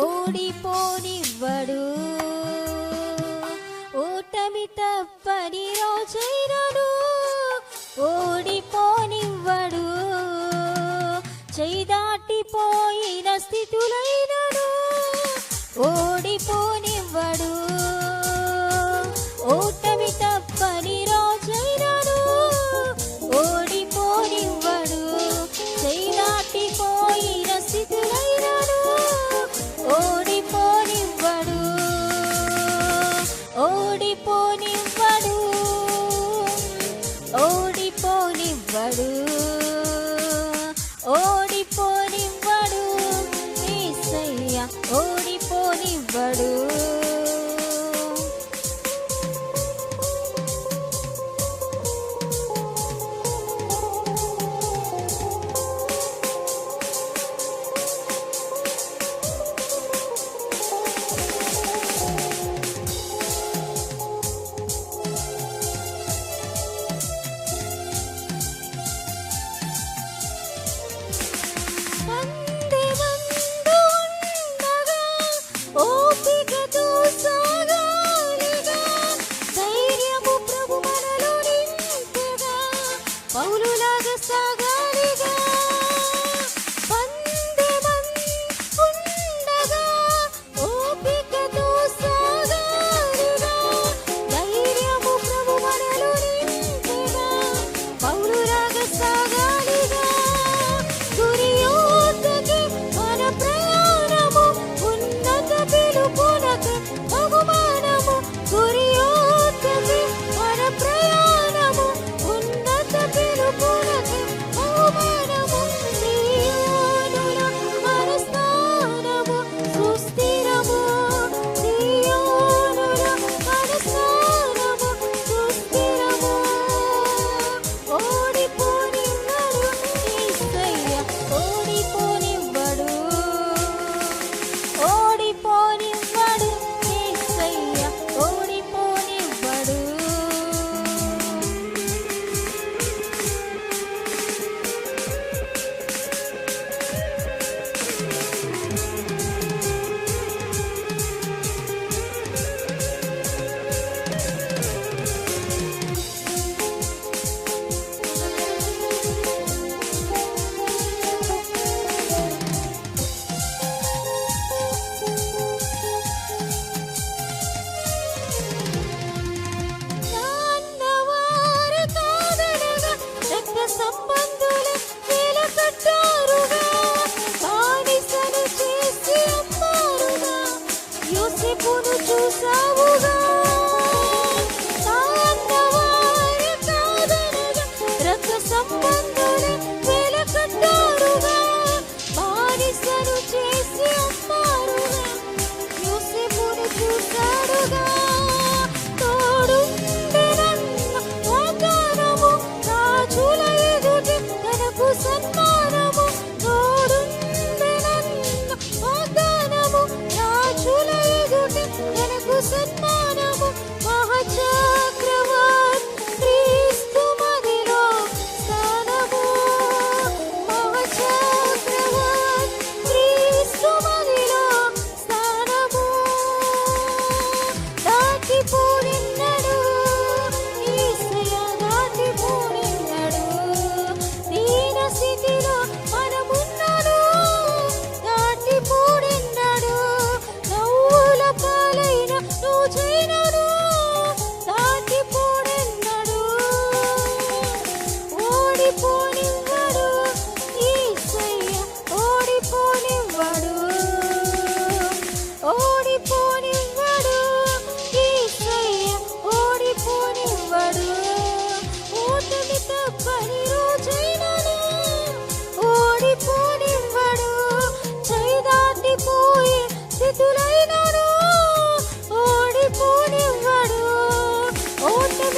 ఓడిపోనివ్వడు ఓటమి తప్పని రోజైనను ఓడిపోనివ్వడు చేదాటిపోయిన స్థితులైనను ఓడిపోనివ్వడు ఓడిపోనివ్వడు. పౌలు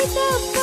up.